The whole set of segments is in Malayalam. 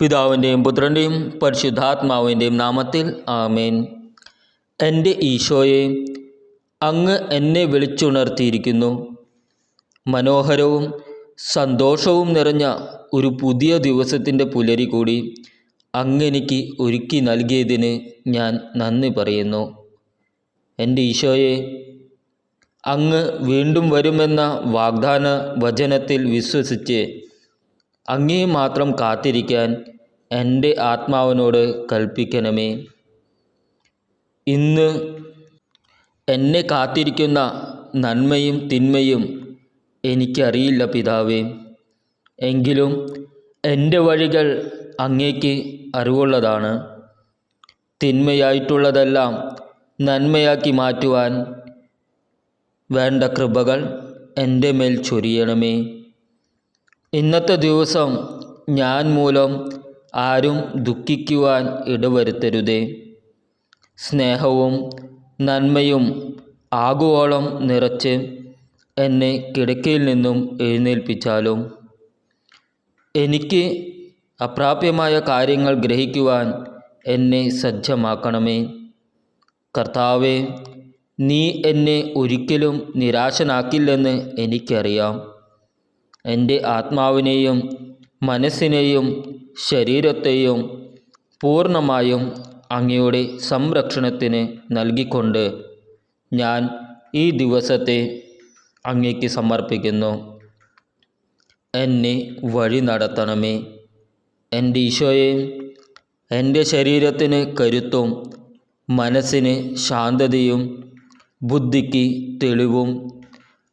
പിതാവിന്റെയും പുത്രന്റെയും പരിശുദ്ധാത്മാവിന്റെയും നാമത്തിൽ ആമേൻ. എന്റെ ഈശോയെ അങ്ങ് എന്നെ വിളിച്ചുണർത്തിയിരിക്കുന്നു. മനോഹരവും സന്തോഷവും നിറഞ്ഞ ഒരു പുതിയ ദിവസത്തിന്റെ പുലരി കൂടി അങ്ങെനിക്ക് ഒരുക്കി നൽകിയതിന് ഞാൻ നന്ദി പറയുന്നു. എന്റെ ഈശോയെ അങ്ങ് വീണ്ടും വരുമെന്ന വാഗ്ദാന വചനത്തിൽ വിശ്വസിച്ച് അങ്ങേ മാത്രം കാത്തിരിക്കാൻ എന്റെ ആത്മാവിനോട് കൽപ്പിക്കണമേ. ഇന്ന് എന്നെ കാത്തിരിക്കുന്ന നന്മയും തിന്മയും എനിക്കറിയില്ല പിതാവേ. എങ്കിലും എന്റെ വഴികൾ അങ്ങേക്ക് അറിവുള്ളതാണ്. തിന്മയായിട്ടുള്ളതെല്ലാം നന്മയാക്കി മാറ്റുവാൻ വേണ്ട കൃപകൾ എന്റെ മേൽ ചൊരിയണമേ. ഇന്നത്തെ ദിവസം ഞാൻ മൂലം ആരും ദുഃഖിക്കുവാൻ ഇടവരുത്തരുതേ. സ്നേഹവും നന്മയും ആഗോളം നിറച്ച് എന്നെ കിടക്കയിൽ നിന്നും എഴുന്നേൽപ്പിച്ചാലും എനിക്ക് അപ്രാപ്യമായ കാര്യങ്ങൾ ഗ്രഹിക്കുവാൻ എന്നെ സജ്ജമാക്കണമേ. കർത്താവെ നീ എന്നെ ഒരിക്കലും നിരാശനാക്കില്ലെന്ന് എനിക്കറിയാം. എന്റെ ആത്മാവിനെയും മനസ്സിനെയും ശരീരത്തെയും പൂർണമായും അങ്ങയുടെ സംരക്ഷണത്തിന് നൽകിക്കൊണ്ട് ഞാൻ ഈ ദിവസത്തെ അങ്ങയ്ക്ക് സമർപ്പിക്കുന്നു. എന്നെ വഴി നടത്തണമേ. എന്റെ ഈശോയെ എന്റെ ശരീരത്തിന് കരുത്തും മനസ്സിന് ശാന്തതയും ബുദ്ധിക്ക് തെളിവും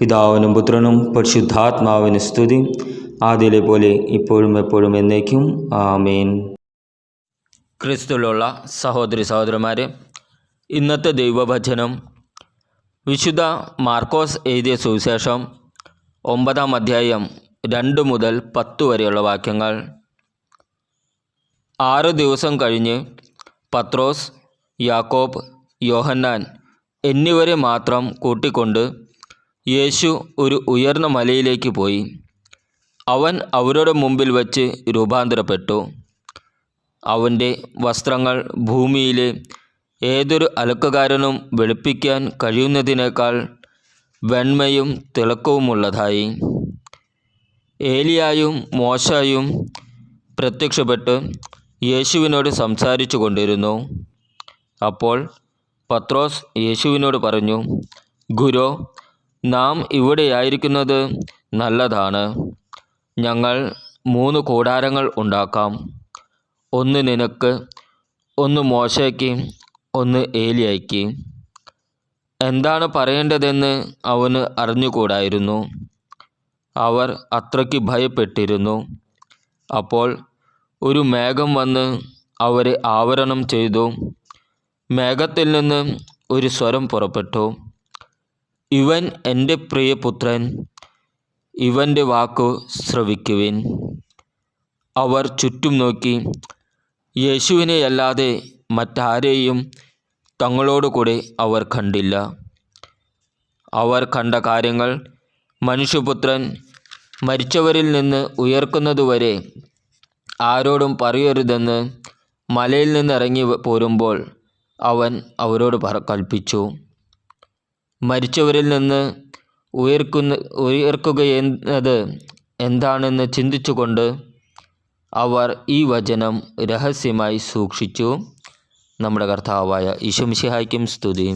പിതാവിനും പുത്രനും പരിശുദ്ധാത്മാവിന് സ്തുതി. ആദ്യയിലെ പോലെ ഇപ്പോഴും എപ്പോഴും എന്നേക്കും. ആമേൻ. ക്രിസ്തുവിലുള്ള സഹോദരി സഹോദരന്മാരെ ഇന്നത്തെ ദൈവവചനം വിശുദ്ധ മാർക്കോസ് എഴുതിയ സുവിശേഷം ഒമ്പതാം അധ്യായം രണ്ട് മുതൽ പത്ത് വരെയുള്ള വാക്യങ്ങൾ. ആറ് ദിവസം കഴിഞ്ഞ് പത്രോസ് യാക്കോബ് യോഹന്നാൻ എന്നിവരെ മാത്രം കൂട്ടിക്കൊണ്ട് യേശു ഒരു ഉയർന്ന മലയിലേക്ക് പോയി. അവൻ അവരുടെ മുമ്പിൽ വച്ച് രൂപാന്തരപ്പെട്ടു. അവന്റെ വസ്ത്രങ്ങൾ ഭൂമിയിലെ ഏതൊരു അലക്കുകാരനും വെളുപ്പിക്കാൻ കഴിയുന്നതിനേക്കാൾ വെണ്മയും തിളക്കവുമുള്ളതായി. ഏലിയായും മോശയും പ്രത്യക്ഷപ്പെട്ട് യേശുവിനോട് സംസാരിച്ചു കൊണ്ടിരുന്നു. അപ്പോൾ പത്രോസ് യേശുവിനോട് പറഞ്ഞു ഗുരു നാം ഇവിടെയായിരിക്കുന്നത് നല്ലതാണ്. ഞങ്ങൾ മൂന്ന് കൂടാരങ്ങൾ ഉണ്ടാക്കാം. ഒന്ന് നിനക്ക് ഒന്ന് മോശയ്ക്ക് ഒന്ന് ഏലിയയ്ക്ക്. എന്താണ് പറയേണ്ടതെന്ന് അവന് അറിഞ്ഞുകൂടായിരുന്നു. അവർ അത്രയ്ക്ക് ഭയപ്പെട്ടിരുന്നു. അപ്പോൾ ഒരു മേഘം വന്ന് അവരെ ആവരണം ചെയ്തു. മേഘത്തിൽ നിന്ന് ഒരു സ്വരം പുറപ്പെട്ടു. ഇവൻ എന്റെ പ്രിയപുത്രൻ ഇവന്റെ വാക്കു ശ്രവിക്കുവിൻ. അവർ ചുറ്റും നോക്കി യേശുവിനെയല്ലാതെ മറ്റാരെയും തങ്ങളോടുകൂടെ അവർ കണ്ടില്ല. അവർ കണ്ട കാര്യങ്ങൾ മനുഷ്യപുത്രൻ മരിച്ചവരിൽ നിന്ന് ഉയർക്കുന്നതുവരെ ആരോടും പറയരുതെന്ന് മലയിൽ നിന്നിറങ്ങി പോരുമ്പോൾ അവൻ അവരോട് കൽപ്പിച്ചു. മരിച്ചവരിൽ നിന്ന് ഉയർക്കുന്ന ഉയർക്കുകയെന്നത് എന്താണെന്ന് ചിന്തിച്ചുകൊണ്ട് അവർ ഈ വചനം രഹസ്യമായി സൂക്ഷിച്ചു. നമ്മുടെ കർത്താവായ ഈശോമിശിഹായ്ക്കും സ്തുതി